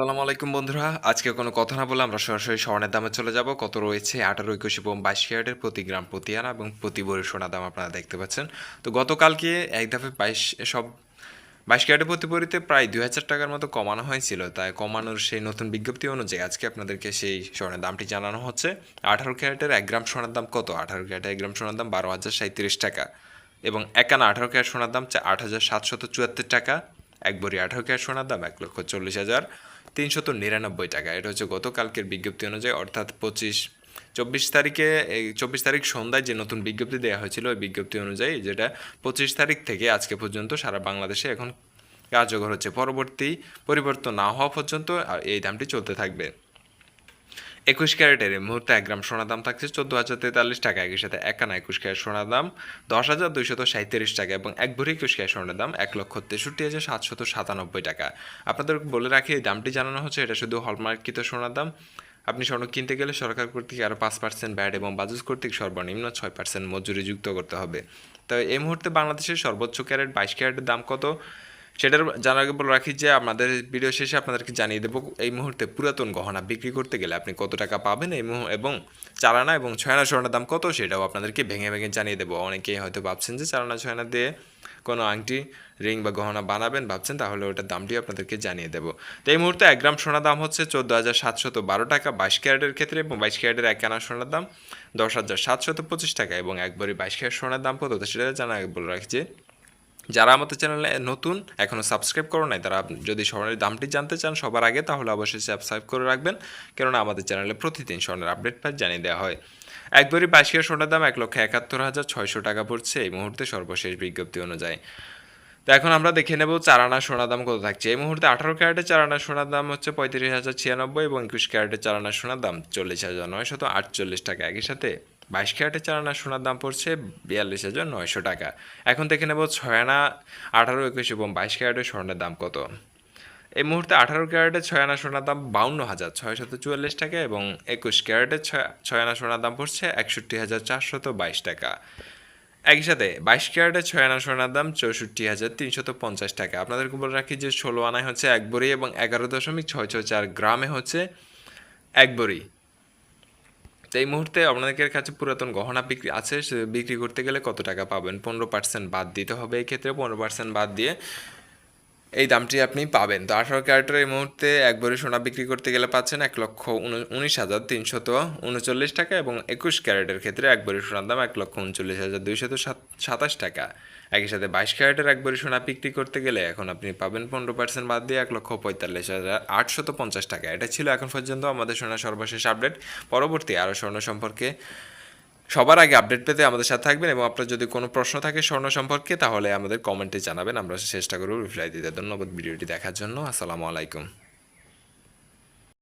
আসসালামু আলাইকুম বন্ধুরা। আজকে কোনো কথা না বলে আমরা সরাসরি স্বর্ণের দামে চলে যাব। কত রয়েছে? আঠারো, একুশ এবং বাইশ ক্যারেটের প্রতি গ্রাম প্রতি আনা এবং প্রতি বড়ি সোনা দাম আপনারা দেখতে পাচ্ছেন। তো গতকালকে এক ধাপে বাইশ, সব বাইশ ক্যারেটের প্রতি বড়িতে প্রায় দুই হাজার টাকার মতো কমানো হয়েছিল। তাই কমানোর সেই নতুন বিজ্ঞপ্তি অনুযায়ী আজকে আপনাদেরকে সেই স্বর্ণের দামটি জানানো হচ্ছে। আঠারো ক্যারেটের এক গ্রাম সোনার দাম কত? আঠারো ক্যারেটের এক গ্রাম সোনার দাম বারো হাজার সাঁত্রিশ টাকা এবং একানা আঠারো ক্যারেট সোনার দাম আট হাজার সাতশত চুয়াত্তর টাকা। এক ভরি আঠারো ক্যারেট সোনার দাম এক লক্ষ চল্লিশ হাজার। তিনশত নিরানব্বই টাকা। এটা হচ্ছে গতকালকের বিজ্ঞপ্তি অনুযায়ী, অর্থাৎ পঁচিশ, চব্বিশ তারিখে এই চব্বিশ তারিখ সন্ধ্যায় যে নতুন বিজ্ঞপ্তি দেওয়া হয়েছিল, ওই বিজ্ঞপ্তি অনুযায়ী যেটা পঁচিশ তারিখ থেকে আজকে পর্যন্ত সারা বাংলাদেশে এখন কার্যকর হচ্ছে। পরবর্তী পরিবর্তন না হওয়া পর্যন্ত এই দামটি চলতে থাকবে। একুশ ক্যারেটের এই মুহূর্তে এক গ্রাম সোনার দাম থাকছে চোদ্দ হাজার তেতাল্লিশ টাকা। একই সাথে একানা একুশ ক্যারেট সোনার দাম দশ হাজার দুইশত সাঁত্রিশ টাকা এবং এক ভরি একুশ ক্যারেট সোনার দাম এক লক্ষ তেষট্টি হাজার সাতশত সাতানব্বই টাকা। আপনাদের বলে রাখি, এই দামটি জানানো হচ্ছে, এটা শুধু হলমার্কিত সোনার দাম। আপনি স্বর্ণ কিনতে গেলে সরকার কর্তৃক আরও পাঁচ পার্সেন্ট ব্যাট এবং বাজুস কর্তৃক সর্বনিম্ন ছয় পার্সেন্ট মজুরি যুক্ত করতে হবে। তো এই মুহূর্তে বাংলাদেশের সর্বোচ্চ ক্যারেট বাইশ ক্যারেটের দাম কত? সেটার জানার আগে বলে রাখি যে আমাদের ভিডিও শেষে আপনাদেরকে জানিয়ে দেবো এই মুহূর্তে পুরাতন গহনা বিক্রি করতে গেলে আপনি কত টাকা পাবেন এই এবং চালানা এবং ছয়না স্বর্ণের দাম কত সেটাও আপনাদেরকে ভেঙে ভেঙে জানিয়ে দেবো। অনেকেই হয়তো ভাবছেন যে চালানা ছয়না দিয়ে কোনো আংটি, রিং বা গহনা বানাবেন ভাবছেন, তাহলে ওটার দামটি আপনাদেরকে জানিয়ে দেবো। তো এই মুহূর্তে এক গ্রাম সোনার দাম হচ্ছে চোদ্দ হাজার সাতশত বারো টাকা, বাইশ ক্যারেটের ক্ষেত্রে এবং বাইশ ক্যারেটের এক আনা সোনার দাম দশ হাজার সাতশত পঁচিশ টাকা এবং একবারই বাইশ ক্যারেট সোনার দাম কত? সেটা জানা বলে রাখি যে যারা আমাদের চ্যানেলে নতুন এখনও সাবস্ক্রাইব করো নাই, তারা যদি স্বর্ণের দামটি জানতে চান সবার আগে, তাহলে অবশ্যই সাবস্ক্রাইব করে রাখবেন। কেননা আমাদের চ্যানেলে প্রতিদিন স্বর্ণের আপডেট পাই জানিয়ে দেওয়া হয়। একবারই বাইশিয়া সোনার দাম এক লক্ষ একাত্তর হাজার ছয়শো টাকা পড়ছে এই মুহূর্তে সর্বশেষ বিজ্ঞপ্তি অনুযায়ী। তো এখন আমরা দেখে নেব চারানা সোনার দাম কত থাকছে। এই মুহূর্তে আঠারো ক্যারেটের চারানা সোনার দাম হচ্ছে পঁয়ত্রিশ হাজার ছিয়ানব্বই এবং একুশ ক্যারেটের চারানা সোনার দাম চল্লিশ হাজার নয়শত আটচল্লিশ টাকা। একই সাথে বাইশ ক্যারেটের চারানা সোনার দাম পড়ছে বিয়াল্লিশ হাজার নয়শো টাকা। এখন দেখে নেব ছয় আনা আঠারো একুশ এবং বাইশ ক্যারেটের স্বর্ণের দাম কত। এই মুহূর্তে আঠারো ক্যারেটের ছয় আনা সোনার দাম বাউন্ন হাজার ছয়শত চুয়াল্লিশ টাকা এবং একুশ ক্যারেটের ছয় আনা সোনার দাম পড়ছে একষট্টি হাজার চারশত বাইশ টাকা। একই সাথে বাইশ ক্যারেটের ছয় আনা সোনার দাম চৌষট্টি হাজার তিনশত পঞ্চাশ টাকা। আপনাদেরকে বলে রাখি যে ষোলো আনায় হচ্ছে এক বড়ি এবং এগারো দশমিক ছয় ছয় চার গ্রামে হচ্ছে এক বড়ি। তো এই মুহূর্তে আপনাদের কাছে পুরাতন গহনা বিক্রি আছে বিক্রি করতে গেলে কত টাকা পাবেন? পনেরো পার্সেন্ট বাদ দিতে হবে এক্ষেত্রে। ক্ষেত্রে পনেরো পার্সেন্ট বাদ দিয়ে এই দামটি আপনি পাবেন। তো আঠারো ক্যারেটের এই মুহূর্তে একবারে সোনা বিক্রি করতে গেলে পাচ্ছেন এক লক্ষ উনিশ হাজার তিনশত উনচল্লিশ টাকা এবং একুশ ক্যারেটের ক্ষেত্রে একবারে সোনার দাম এক লক্ষ উনচল্লিশ হাজার দুইশত সাত- সাতাশ টাকা। একই সাথে বাইশ ক্যারেটের একবারে সোনা বিক্রি করতে গেলে এখন আপনি পাবেন পনেরো পার্সেন্ট বাদ দিয়ে এক লক্ষ পঁয়তাল্লিশ হাজার আটশত পঞ্চাশ টাকা। এটা ছিল এখন পর্যন্ত আমাদের সোনা সর্বশেষ আপডেট। পরবর্তী আরও স্বর্ণ সম্পর্কে সবার আগে আপডেট পেতে আমাদের সাথে থাকবেন এবং আপনার যদি কোনো প্রশ্ন থাকে স্বর্ণ সম্পর্কে, তাহলে আমাদের কমেন্টে জানাবেন। আমরা চেষ্টা করব রিপ্লাই দিতে। ধন্যবাদ ভিডিওটি দেখার জন্য। আসসালামু আলাইকুম।